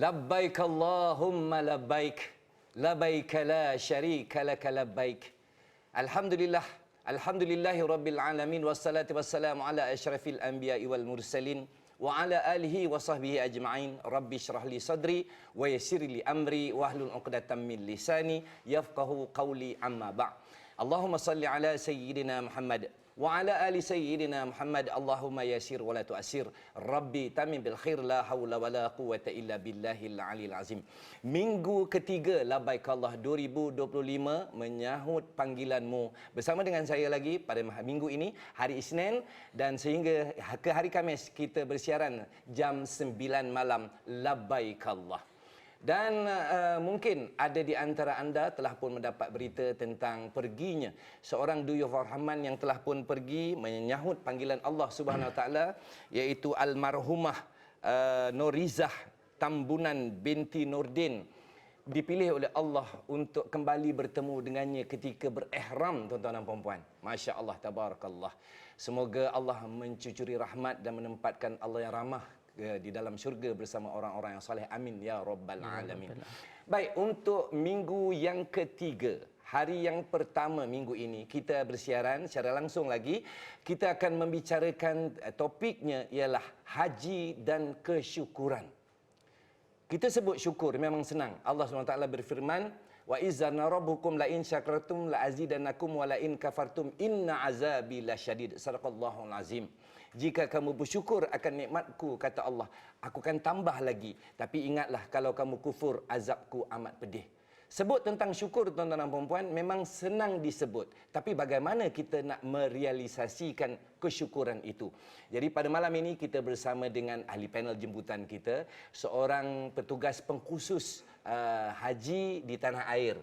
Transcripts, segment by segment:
Labbaik Allahumma labbaik. Labbaik la syarika laka labbaik. Alhamdulillah. Alhamdulillahi rabbil alamin wassalatu wassalamu ala asyrafil anbiya'i wal mursalin wa ala alihi wa sahbihi ajma'in. Rabbi syrah li sadri wa yassir li amri wa hlul 'uqdatam min lisani yafqahu qawli amma ba'. Allahumma salli ala sayyidina Muhammad wa ala ali sayyidina Muhammad. Allahumma yasir wa la tu'asir Rabbi tamim bil khair la haula wa la quwata illa billahil aliyil azim. Minggu ketiga Labaik Allah 2025 menyahut panggilanmu. Bersama dengan saya lagi pada minggu ini hari Isnin dan sehingga ke hari Khamis kita bersiaran jam 9 malam Labaik Allah dan uh, mungkin ada di antara anda telah pun mendapat berita tentang perginya seorang duyuf Rahman yang telah pun pergi menyahut panggilan Allah Subhanahu Taala iaitu almarhumah uh, Norizah Tambunan binti Nurdin dipilih oleh Allah untuk kembali bertemu dengannya ketika berihram tuan-tuan dan puan-puan. Masya-Allah tabarakallah. Semoga Allah mencucuri rahmat dan menempatkan Allah yang ramah di dalam syurga bersama orang-orang yang soleh. Amin ya rabbal ya alamin. Baik, untuk minggu yang ketiga, hari yang pertama minggu ini kita bersiaran secara langsung lagi. Kita akan membicarakan eh, topiknya ialah haji dan kesyukuran. Kita sebut syukur memang senang. Allah SWT berfirman, Wa izzana rabbukum la in syakartum la azidannakum wa la in kafartum inna azabi lasyadid. Sadaqallahul azim. Jika kamu bersyukur akan nikmatku kata Allah, aku akan tambah lagi. Tapi ingatlah kalau kamu kufur azabku amat pedih. Sebut tentang syukur tuan-tuan dan puan memang senang disebut. Tapi bagaimana kita nak merealisasikan kesyukuran itu? Jadi pada malam ini kita bersama dengan ahli panel jemputan kita, seorang petugas pengkhusus uh, haji di tanah air.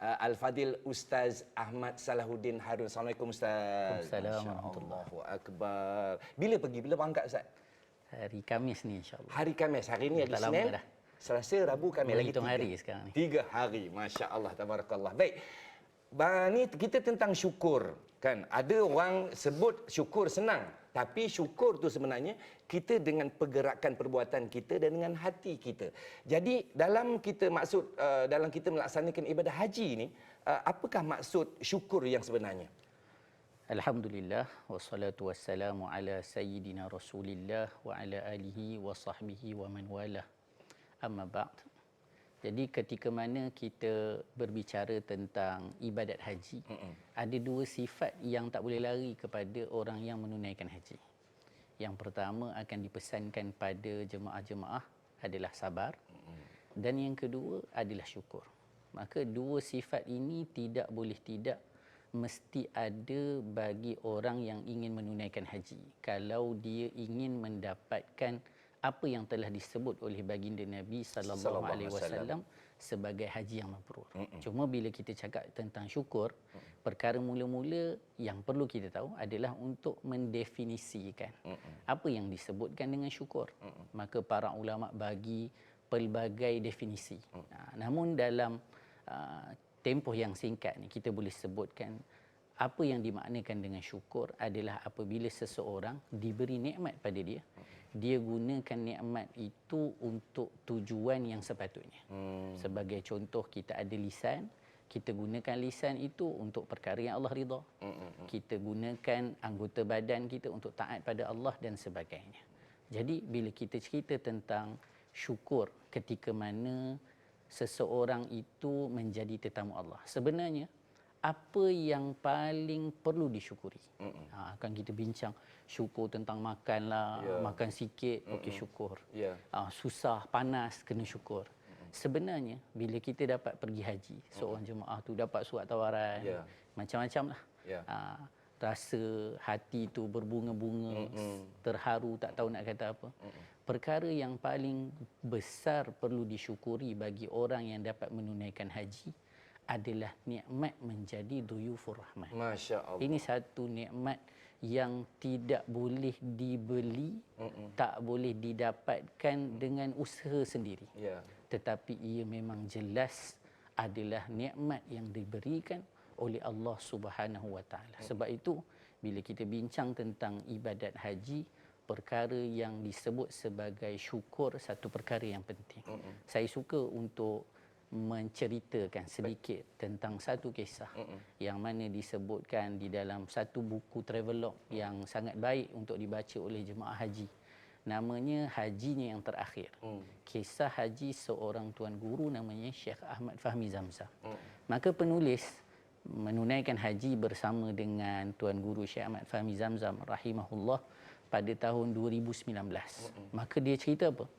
Uh, Al-Fadil Ustaz Ahmad Salahuddin Harun. Assalamualaikum Ustaz. Assalamualaikum Akbar. Bila pergi? Bila berangkat Ustaz? Hari Kamis ni insyaAllah. Hari Kamis. Hari ini hari Senin. Dah. Selasa, Rabu, kami lagi hitung hari sekarang ni. Tiga hari. Masya Allah. Tabarakallah. Baik. Ni kita tentang syukur. Kan? Ada orang sebut syukur senang. Tapi syukur tu sebenarnya kita dengan pergerakan perbuatan kita dan dengan hati kita. Jadi dalam kita maksud uh, dalam kita melaksanakan ibadah haji ni, uh, apakah maksud syukur yang sebenarnya? Alhamdulillah wassalatu wassalamu ala sayyidina Rasulillah wa ala alihi wa sahbihi wa man walah amma ba'd. Jadi ketika mana kita berbicara tentang ibadat haji, Mm-mm. ada dua sifat yang tak boleh lari kepada orang yang menunaikan haji. Yang pertama akan dipesankan pada jemaah-jemaah adalah sabar. Mm-mm. Dan yang kedua adalah syukur. Maka dua sifat ini tidak boleh tidak mesti ada bagi orang yang ingin menunaikan haji. Kalau dia ingin mendapatkan apa yang telah disebut oleh baginda Nabi sallallahu alaihi wasallam sebagai haji yang mabrur. Mm-mm. Cuma bila kita cakap tentang syukur, Mm-mm. perkara mula-mula yang perlu kita tahu adalah untuk mendefinisikan Mm-mm. apa yang disebutkan dengan syukur. Mm-mm. Maka para ulama bagi pelbagai definisi. Nah, namun dalam uh, tempoh yang singkat ni kita boleh sebutkan apa yang dimaknakan dengan syukur adalah apabila seseorang diberi nikmat pada dia dia gunakan nikmat itu untuk tujuan yang sepatutnya. Hmm. sebagai contoh kita ada lisan. Kita gunakan lisan itu untuk perkara yang Allah ridha. Hmm, hmm, hmm. kita gunakan anggota badan kita untuk taat pada Allah dan sebagainya. Jadi bila kita cerita tentang syukur ketika mana seseorang itu menjadi tetamu Allah. Sebenarnya apa yang paling perlu disyukuri. Ha, akan kita bincang syukur tentang makan lah, yeah. makan sikit, Mm-mm. okey syukur. Yeah. Ha, susah, panas, kena syukur. Mm-mm. Sebenarnya bila kita dapat pergi haji, Mm-mm. seorang jemaah tu dapat surat tawaran, yeah. macam-macam lah. Yeah. Ha, rasa hati tu berbunga-bunga, Mm-mm. terharu, tak tahu nak kata apa. Mm-mm. Perkara yang paling besar perlu disyukuri bagi orang yang dapat menunaikan haji, adalah nikmat menjadi duyufur rahman. Masya Allah. Ini satu nikmat yang tidak boleh dibeli, Mm-mm. tak boleh didapatkan dengan usaha sendiri. Yeah. Tetapi ia memang jelas adalah nikmat yang diberikan oleh Allah Subhanahu Wa Taala. Sebab itu bila kita bincang tentang ibadat haji, perkara yang disebut sebagai syukur satu perkara yang penting. Mm-hmm. Saya suka untuk menceritakan sedikit tentang satu kisah mm-hmm. yang mana disebutkan di dalam satu buku travelog yang sangat baik untuk dibaca oleh jemaah haji. Namanya Hajinya yang terakhir. Mm. Kisah haji seorang tuan guru namanya Syekh Ahmad Fahmi Zamzam. Mm. Maka penulis menunaikan haji bersama dengan tuan guru Syekh Ahmad Fahmi Zamzam rahimahullah pada tahun 2019. Mm-hmm. Maka dia cerita apa?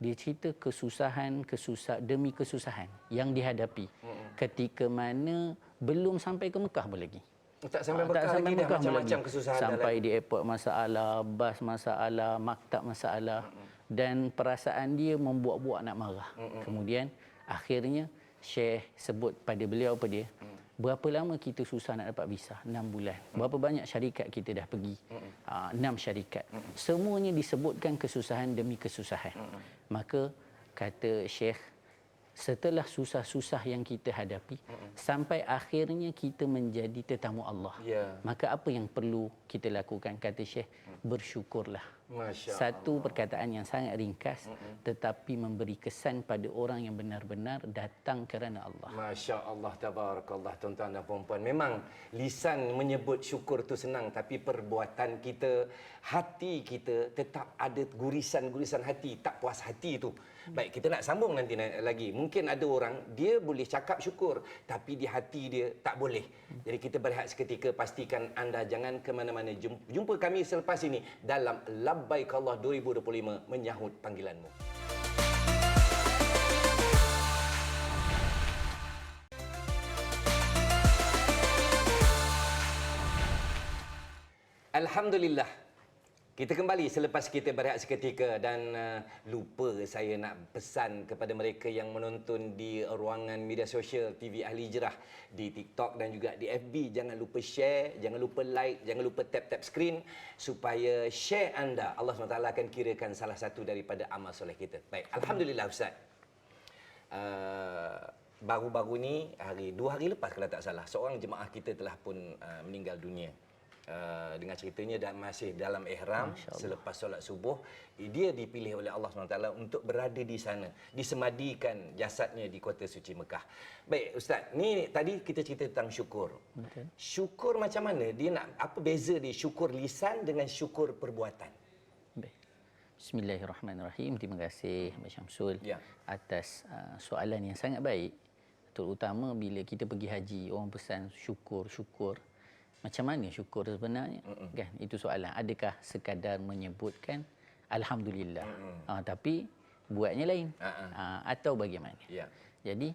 Dia cerita kesusahan, kesusah demi kesusahan yang dihadapi mm-hmm. ketika mana belum sampai ke Mekah pun lagi. Tak sampai Mekah, tak sampai lagi Mekah macam-macam kesusahan Sampai di airport masalah, bas masalah, maktab masalah mm-hmm. dan perasaan dia membuat-buat nak marah. Mm-hmm. Kemudian akhirnya Syekh sebut pada beliau apa dia? Mm. Berapa lama kita susah nak dapat visa? 6 bulan. Berapa banyak syarikat kita dah pergi? Uh, 6 syarikat. Semuanya disebutkan kesusahan demi kesusahan. Maka kata Syekh setelah susah-susah yang kita hadapi sampai akhirnya kita menjadi tetamu Allah. Yeah. Maka apa yang perlu kita lakukan kata Syekh? Bersyukurlah. Masya Satu Allah. perkataan yang sangat ringkas mm-hmm. tetapi memberi kesan pada orang yang benar-benar datang kerana Allah. Masya Allah, tabarakallah tuan-tuan dan puan-puan. Memang lisan menyebut syukur tu senang tapi perbuatan kita, hati kita tetap ada gurisan-gurisan hati, tak puas hati tu. Baik, kita nak sambung nanti lagi. Mungkin ada orang dia boleh cakap syukur tapi di hati dia tak boleh. Jadi kita berehat seketika pastikan anda jangan ke mana-mana. Jumpa kami selepas ini dalam Lab Labbaik Allah 2025 menyahut panggilanmu. Alhamdulillah. Kita kembali selepas kita berehat seketika dan uh, lupa saya nak pesan kepada mereka yang menonton di ruangan media sosial TV Ahli Jerah di TikTok dan juga di FB jangan lupa share, jangan lupa like, jangan lupa tap-tap screen supaya share anda Allah SWT akan kirakan salah satu daripada amal soleh kita. Baik, alhamdulillah ustaz. Uh, baru-baru ni hari dua hari lepas kalau tak salah seorang jemaah kita telah pun uh, meninggal dunia. Uh, dengan ceritanya dan masih dalam ihram selepas solat subuh dia dipilih oleh Allah SWT untuk berada di sana disemadikan jasadnya di kota suci Mekah. Baik ustaz, ni tadi kita cerita tentang syukur. Betul. Syukur macam mana? Dia nak apa beza dia syukur lisan dengan syukur perbuatan? Baik. Bismillahirrahmanirrahim. Terima kasih Mbak Syamsul ya. atas uh, soalan yang sangat baik. Terutama bila kita pergi haji, orang pesan syukur, syukur macam mana syukur sebenarnya? Mm-mm. kan? Itu soalan. Adakah sekadar menyebutkan alhamdulillah ha, tapi buatnya lain. Ha, atau bagaimana? Yeah. jadi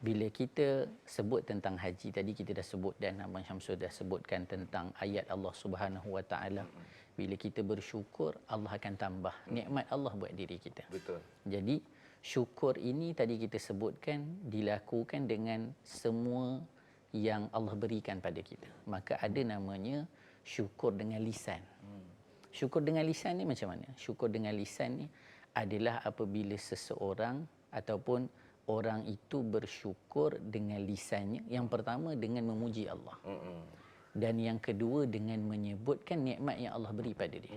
bila kita sebut tentang haji tadi kita dah sebut dan Abang Syamsul dah sebutkan tentang ayat Allah Subhanahu Wa Taala. Bila kita bersyukur Allah akan tambah nikmat Allah buat diri kita. Betul. Jadi syukur ini tadi kita sebutkan dilakukan dengan semua yang Allah berikan pada kita. Maka ada namanya syukur dengan lisan. Syukur dengan lisan ni macam mana? Syukur dengan lisan ni adalah apabila seseorang ataupun orang itu bersyukur dengan lisannya. Yang pertama dengan memuji Allah. Dan yang kedua dengan menyebutkan nikmat yang Allah beri pada dia.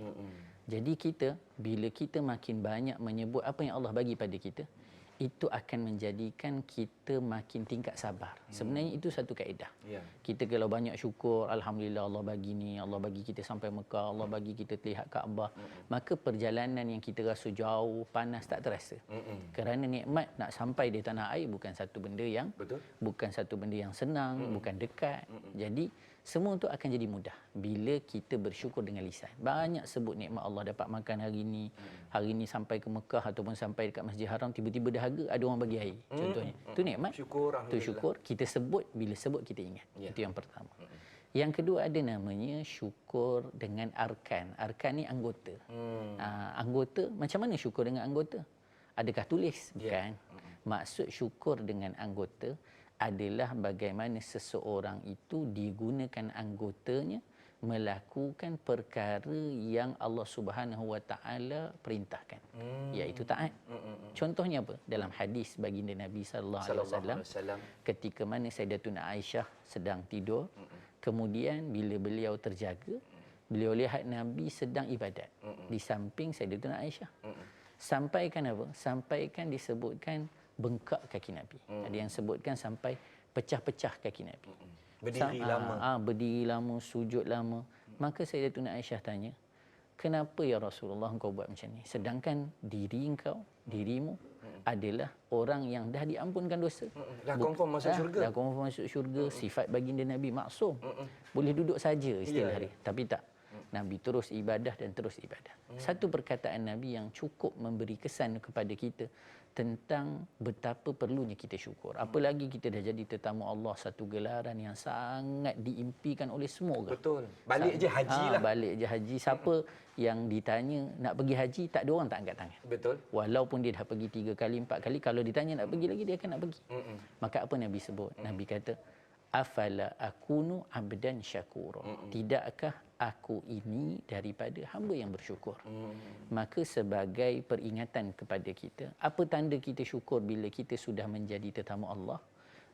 Jadi kita bila kita makin banyak menyebut apa yang Allah bagi pada kita, itu akan menjadikan kita makin tingkat sabar. Hmm. Sebenarnya itu satu kaedah. Yeah. Kita kalau banyak syukur, alhamdulillah Allah bagi ni, Allah bagi kita sampai Mekah, Allah bagi kita terlihat Kaabah, hmm. maka perjalanan yang kita rasa jauh, panas tak terasa. Hmm. Kerana nikmat nak sampai di tanah air bukan satu benda yang Betul. bukan satu benda yang senang, hmm. bukan dekat. Hmm. Jadi semua itu akan jadi mudah bila kita bersyukur dengan lisan. Banyak sebut nikmat Allah dapat makan hari ini, hari ini sampai ke Mekah ataupun sampai dekat Masjid Haram tiba-tiba dahaga ada orang bagi air. Hmm. Contohnya. Itu hmm. nikmat. Syukur Itu syukur kita sebut bila sebut kita ingat. Yeah. Itu yang pertama. Hmm. Yang kedua ada namanya syukur dengan arkan. Arkan ni anggota. Hmm. Uh, anggota macam mana syukur dengan anggota? Adakah tulis? Ya. Bukan. Yeah. Maksud syukur dengan anggota adalah bagaimana seseorang itu digunakan anggotanya melakukan perkara yang Allah Subhanahu Wa Taala perintahkan hmm. iaitu taat. Hmm, hmm, hmm. Contohnya apa? Dalam hadis baginda Nabi sallallahu alaihi wasallam ketika mana Sayyidatuna Aisyah sedang tidur hmm. kemudian bila beliau terjaga beliau lihat Nabi sedang ibadat Mm-mm. di samping Sayyidatuna Aisyah. Mm-mm. Sampaikan apa? Sampaikan disebutkan bengkak kaki Nabi. Mm. Ada yang sebutkan sampai pecah-pecah kaki Nabi. Mm. Berdiri Sam, lama. Ah, ah, berdiri lama, sujud lama. Mm. Maka Sayyidatuna Aisyah tanya, kenapa ya Rasulullah engkau buat macam ni? Sedangkan diri engkau, dirimu mm. adalah orang yang dah diampunkan dosa. Dah confirm masuk dah, syurga. Dah confirm masuk syurga. Sifat baginda Nabi maksum. Boleh duduk saja istilah yeah. dia. Tapi tak. Nabi terus ibadah dan terus ibadah. Hmm. Satu perkataan Nabi yang cukup memberi kesan kepada kita tentang betapa perlunya kita syukur. Apalagi kita dah jadi tetamu Allah satu gelaran yang sangat diimpikan oleh semua orang. Betul. Balik je haji ha, lah. Balik je haji. Siapa yang ditanya nak pergi haji, tak ada orang tak angkat tangan. Betul. Walaupun dia dah pergi tiga kali, empat kali, kalau ditanya nak pergi lagi, dia akan nak pergi. Mm-mm. Maka apa Nabi sebut? Mm-mm. Nabi kata, afala akunu abdan syakura. Mm-mm. Tidakkah aku ini daripada hamba yang bersyukur. Hmm. Maka sebagai peringatan kepada kita, apa tanda kita syukur bila kita sudah menjadi tetamu Allah?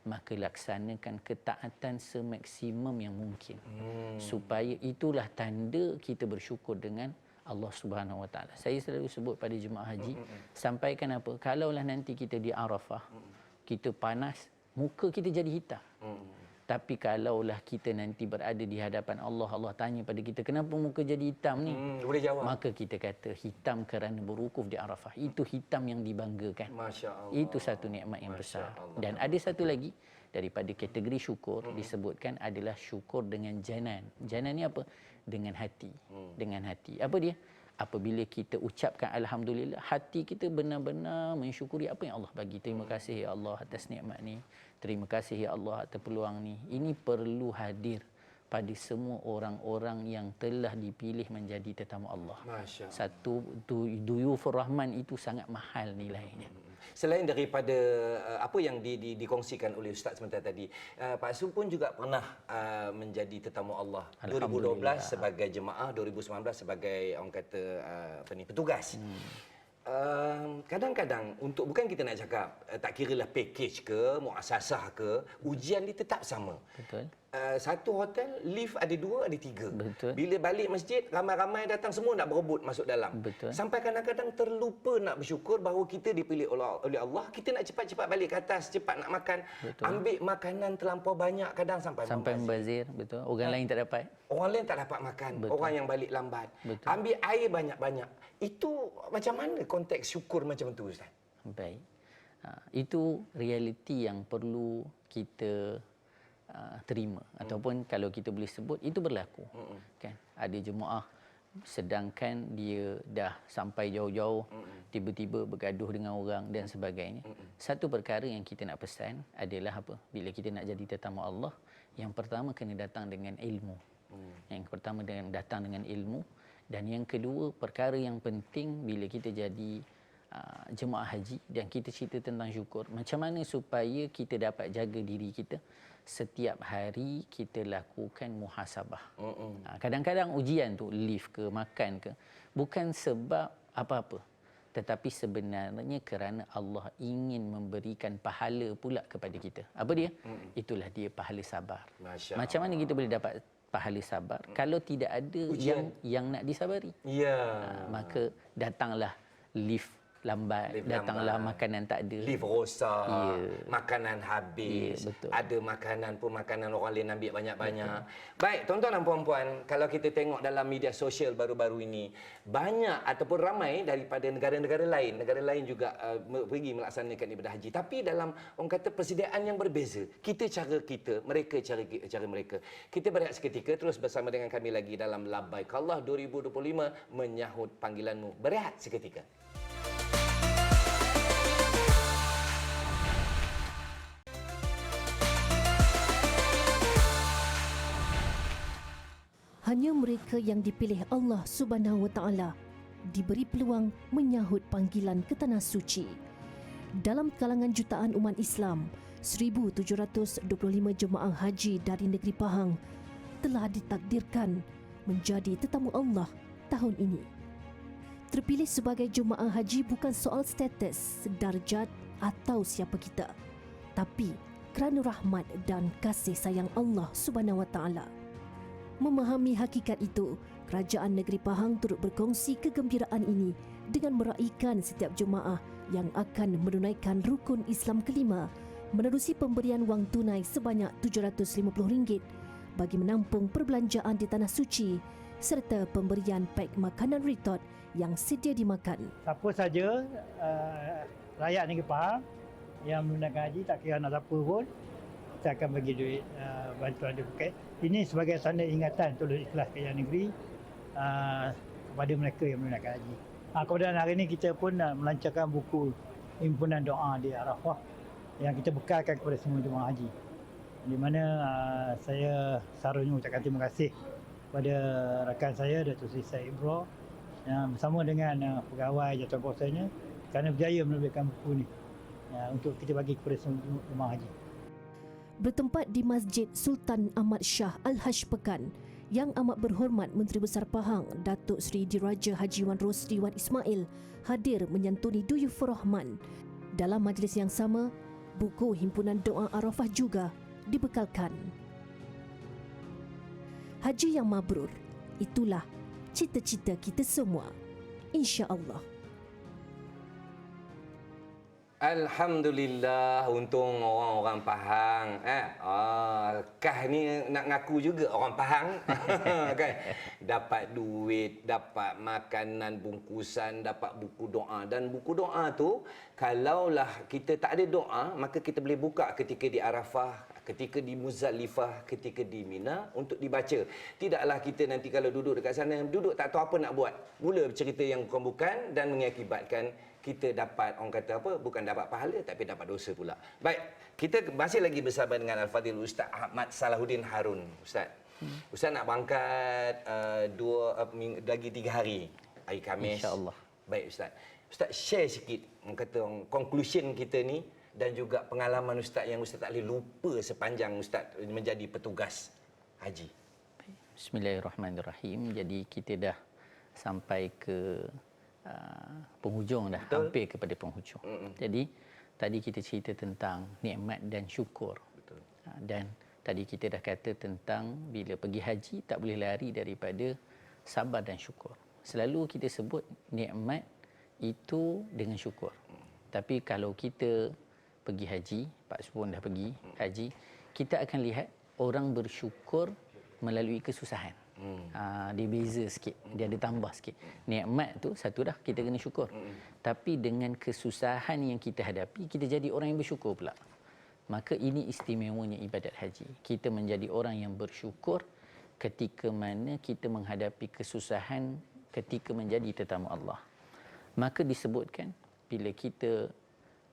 Maka laksanakan ketaatan semaksimum yang mungkin. Hmm. Supaya itulah tanda kita bersyukur dengan Allah Subhanahu Wa Taala. Saya selalu sebut pada jemaah haji, hmm. hmm, hmm. sampaikan apa? Kalaulah nanti kita di Arafah, hmm. kita panas, muka kita jadi hitam. Hmm. Tapi kalaulah kita nanti berada di hadapan Allah, Allah tanya pada kita, kenapa muka jadi hitam ni? Hmm, boleh jawab. Maka kita kata, hitam kerana berukuf di Arafah. Itu hitam yang dibanggakan. Masya Allah. Itu satu nikmat yang Masya besar. Allah. Dan ada satu lagi, daripada kategori syukur, hmm. disebutkan adalah syukur dengan janan. Janan ni apa? Dengan hati. Hmm. Dengan hati. Apa dia? apabila kita ucapkan alhamdulillah hati kita benar-benar mensyukuri apa yang Allah bagi terima kasih ya Allah atas nikmat ni Terima kasih ya Allah atas peluang ni. Ini perlu hadir pada semua orang-orang yang telah dipilih menjadi tetamu Allah. Masya Satu du, duyufur rahman itu sangat mahal nilainya. Selain daripada uh, apa yang di, di, dikongsikan oleh Ustaz sebentar tadi, uh, Pak Su pun juga pernah uh, menjadi tetamu Allah. 2012 sebagai jemaah, 2019 sebagai orang kata uh, apa ni petugas. Hmm kadang-kadang untuk bukan kita nak cakap uh, tak kiralah package ke muasasah ke ujian dia tetap sama. Betul uh, satu hotel lift ada dua ada tiga betul bila balik masjid ramai-ramai datang semua nak berebut masuk dalam betul sampai kadang-kadang terlupa nak bersyukur bahawa kita dipilih oleh Allah kita nak cepat-cepat balik ke atas cepat nak makan betul. ambil makanan terlampau banyak kadang sampai sampai membazir betul orang ha? lain tak dapat orang lain tak dapat makan betul. orang yang balik lambat betul. ambil air banyak-banyak itu macam mana konteks syukur macam tu Ustaz? Baik. Ha, itu realiti yang perlu kita uh, terima hmm. ataupun kalau kita boleh sebut itu berlaku. Hmm. Kan? Ada jemaah sedangkan dia dah sampai jauh-jauh hmm. tiba-tiba bergaduh dengan orang dan sebagainya. Hmm. Satu perkara yang kita nak pesan adalah apa? Bila kita nak jadi tetamu Allah, yang pertama kena datang dengan ilmu. Hmm. Yang pertama dengan datang dengan ilmu dan yang kedua, perkara yang penting bila kita jadi uh, jemaah haji dan kita cerita tentang syukur, macam mana supaya kita dapat jaga diri kita setiap hari kita lakukan muhasabah. Uh, kadang-kadang ujian tu lift ke makan ke bukan sebab apa-apa tetapi sebenarnya kerana Allah ingin memberikan pahala pula kepada kita. Apa dia? Itulah dia pahala sabar. Masya Macam mana kita boleh dapat pahala sabar kalau tidak ada Ujian. yang yang nak disabari ya ha, maka datanglah lift lambat lift datanglah lambat. makanan tak ada. Lift rosak yeah. makanan habis. Yeah, ada makanan pun makanan orang lain ambil banyak-banyak. Baik tuan-tuan dan puan-puan kalau kita tengok dalam media sosial baru-baru ini banyak ataupun ramai daripada negara-negara lain negara lain juga uh, pergi melaksanakan ibadah haji. Tapi dalam orang kata persediaan yang berbeza kita cara kita mereka cara cara mereka. Kita berehat seketika terus bersama dengan kami lagi dalam Labbaik Allah 2025 menyahut panggilanmu. Berehat seketika hanya mereka yang dipilih Allah Subhanahu Wa Taala diberi peluang menyahut panggilan ke tanah suci. Dalam kalangan jutaan umat Islam, 1725 jemaah haji dari negeri Pahang telah ditakdirkan menjadi tetamu Allah tahun ini. Terpilih sebagai jemaah haji bukan soal status, darjat atau siapa kita, tapi kerana rahmat dan kasih sayang Allah Subhanahu Wa Taala. Memahami hakikat itu, Kerajaan Negeri Pahang turut berkongsi kegembiraan ini dengan meraihkan setiap jemaah yang akan menunaikan rukun Islam kelima menerusi pemberian wang tunai sebanyak RM750 bagi menampung perbelanjaan di Tanah Suci serta pemberian pack makanan retot yang sedia dimakan. siapa saja uh, rakyat negeri Pahang yang menunaikan haji tak kira nak siapa pun kita akan bagi duit uh, bantuan dia pakai. Ini sebagai tanda ingatan tulus ikhlas kerajaan negeri uh, kepada mereka yang menunaikan haji. Uh, kemudian hari ini kita pun uh, melancarkan buku himpunan doa di Arafah yang kita bekalkan kepada semua jemaah haji. Di mana uh, saya seharusnya ucapkan terima kasih kepada rakan saya Datuk Seri Said Ibro yang bersama dengan uh, pegawai jatuh kuasanya kerana berjaya menerbitkan buku ni uh, untuk kita bagi kepada semua jemaah haji. Bertempat di Masjid Sultan Ahmad Shah Al-Haj Pekan yang amat berhormat Menteri Besar Pahang Datuk Seri Diraja Haji Wan Rosli Wan Ismail hadir menyantuni Duyufur Rahman. Dalam majlis yang sama, buku himpunan doa Arafah juga dibekalkan. Haji yang mabrur, itulah cita-cita kita semua. Insya-Allah. Alhamdulillah untung orang-orang Pahang eh? Ah kah ni nak ngaku juga orang Pahang. Kan? Dapat duit dapat makanan bungkusan dapat buku doa. Dan buku doa tu kalaulah kita tak ada doa maka kita boleh buka ketika di Arafah ketika di Muzdalifah ketika di Mina untuk dibaca. Tidaklah kita nanti kalau duduk dekat sana duduk tak tahu apa nak buat. Mula cerita yang bukan-bukan dan mengakibatkan kita dapat orang kata apa bukan dapat pahala tapi dapat dosa pula. Baik, kita masih lagi bersama dengan Al-Fadhil Ustaz Ahmad Salahuddin Harun. Ustaz. Hmm. Ustaz nak berangkat uh, dua uh, ming, lagi tiga hari. Hari Khamis. InsyaAllah. Baik Ustaz. Ustaz share sikit orang kata orang, conclusion kita ni dan juga pengalaman Ustaz yang Ustaz tak boleh lupa sepanjang Ustaz menjadi petugas haji. Bismillahirrahmanirrahim. Jadi kita dah sampai ke uh, penghujung dah, Betul. hampir kepada penghujung. Mm-mm. Jadi tadi kita cerita tentang nikmat dan syukur. Betul. Uh, dan tadi kita dah kata tentang bila pergi haji tak boleh lari daripada sabar dan syukur. Selalu kita sebut nikmat itu dengan syukur. Tapi kalau kita pergi haji, Pak Supun dah pergi haji, kita akan lihat orang bersyukur melalui kesusahan. Hmm. Uh, dia beza sikit, dia ada tambah sikit. Nikmat tu satu dah kita kena syukur. Hmm. Tapi dengan kesusahan yang kita hadapi, kita jadi orang yang bersyukur pula. Maka ini istimewanya ibadat haji. Kita menjadi orang yang bersyukur ketika mana kita menghadapi kesusahan ketika menjadi tetamu Allah. Maka disebutkan bila kita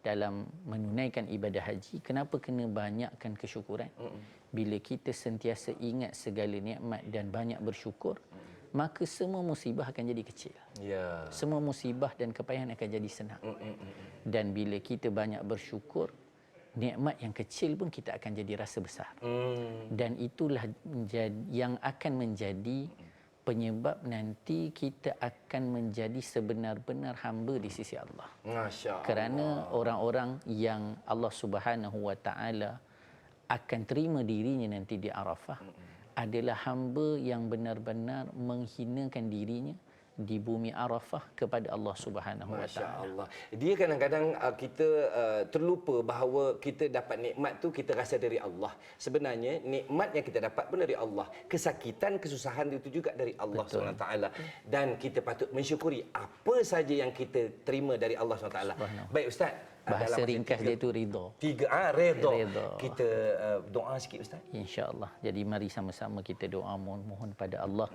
dalam menunaikan ibadah haji, kenapa kena banyakkan kesyukuran? Bila kita sentiasa ingat segala nikmat dan banyak bersyukur, maka semua musibah akan jadi kecil. Ya. Semua musibah dan kepayahan akan jadi senang. Dan bila kita banyak bersyukur, nikmat yang kecil pun kita akan jadi rasa besar. Hmm. Dan itulah yang akan menjadi penyebab nanti kita akan menjadi sebenar-benar hamba di sisi Allah. Masya Allah. Kerana orang-orang yang Allah Subhanahu Wa Taala akan terima dirinya nanti di Arafah adalah hamba yang benar-benar menghinakan dirinya di bumi Arafah kepada Allah Subhanahu Wa Taala. Allah. Dia kadang-kadang uh, kita uh, terlupa bahawa kita dapat nikmat tu kita rasa dari Allah. Sebenarnya nikmat yang kita dapat pun dari Allah. Kesakitan, kesusahan itu juga dari Allah Betul. SWT. Dan kita patut mensyukuri apa saja yang kita terima dari Allah SWT. Subhanallah. Baik Ustaz. Bahasa ringkas tiga- dia tu ridha. Tiga, ah, redha. Redha. Kita uh, doa sikit Ustaz. InsyaAllah. Jadi mari sama-sama kita doa mohon-mohon pada Allah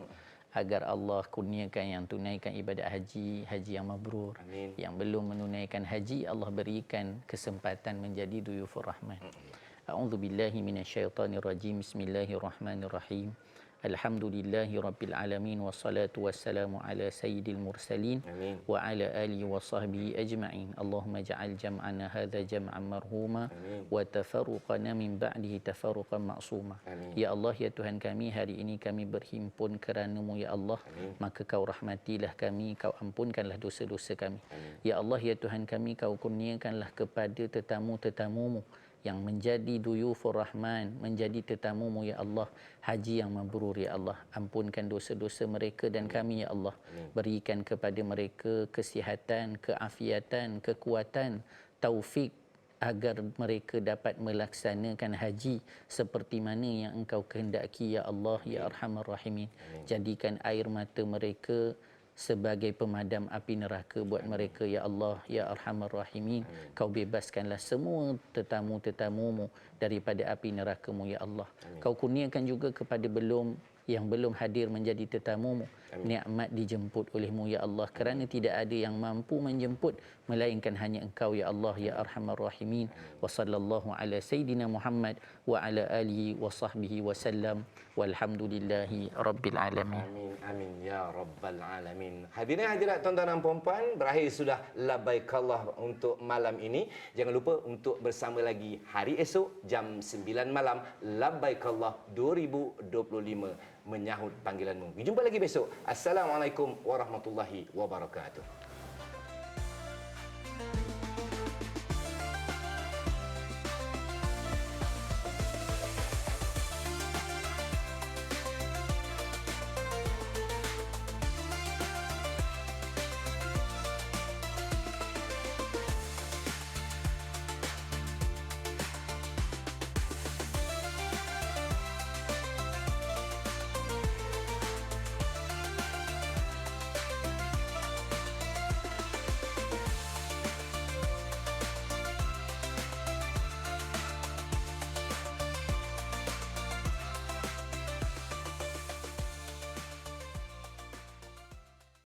agar Allah kurniakan yang tunaikan ibadat haji, haji yang mabrur. Amin. Yang belum menunaikan haji, Allah berikan kesempatan menjadi duyufur rahman. A'udzu billahi minasyaitonir rajim. Bismillahirrahmanirrahim. Alhamdulillahi rabbil alamin wassalatu wassalamu ala sayyidil mursalin Amin. wa ala alihi wa sahbihi ajma'in. Allahumma ja'al jam'ana hadha jam'an marhuma Amin. wa tafarruqana min ba'dihi tafarruqan ma'suma. Amin. Ya Allah ya Tuhan kami hari ini kami berhimpun kerana-Mu ya Allah Amin. maka kau rahmatilah kami kau ampunkanlah dosa-dosa kami. Ya Allah ya Tuhan kami kau kurniakanlah kepada tetamu-tetamu-Mu yang menjadi duyufur rahman menjadi tetamumu ya Allah. Haji yang mabrur ya Allah. Ampunkan dosa-dosa mereka dan kami ya Allah. Berikan kepada mereka kesihatan keafiatan kekuatan taufik agar mereka dapat melaksanakan haji seperti mana yang engkau kehendaki ya Allah ya arhamar rahimin. Jadikan air mata mereka sebagai pemadam api neraka buat mereka ya Allah ya arhamar rahimin kau bebaskanlah semua tetamu-tetamumu daripada api nerakamu ya Allah. Kau kurniakan juga kepada belum yang belum hadir menjadi tetamumu nikmat dijemput olehmu ya Allah. Kerana tidak ada yang mampu menjemput melainkan hanya engkau ya Allah ya arhamar rahimin. Wa sallallahu ala sayidina Muhammad wa ala alihi wa sahbihi wa sallam. Walhamdulillahi rabbil alamin. Amin, amin ya rabbal alamin. Hadirin hadirat tuan-tuan dan puan-puan, berakhir sudah labaikallah untuk malam ini. Jangan lupa untuk bersama lagi hari esok jam 9 malam labaikallah 2025 menyahut panggilanmu. Jumpa lagi besok. Assalamualaikum warahmatullahi wabarakatuh.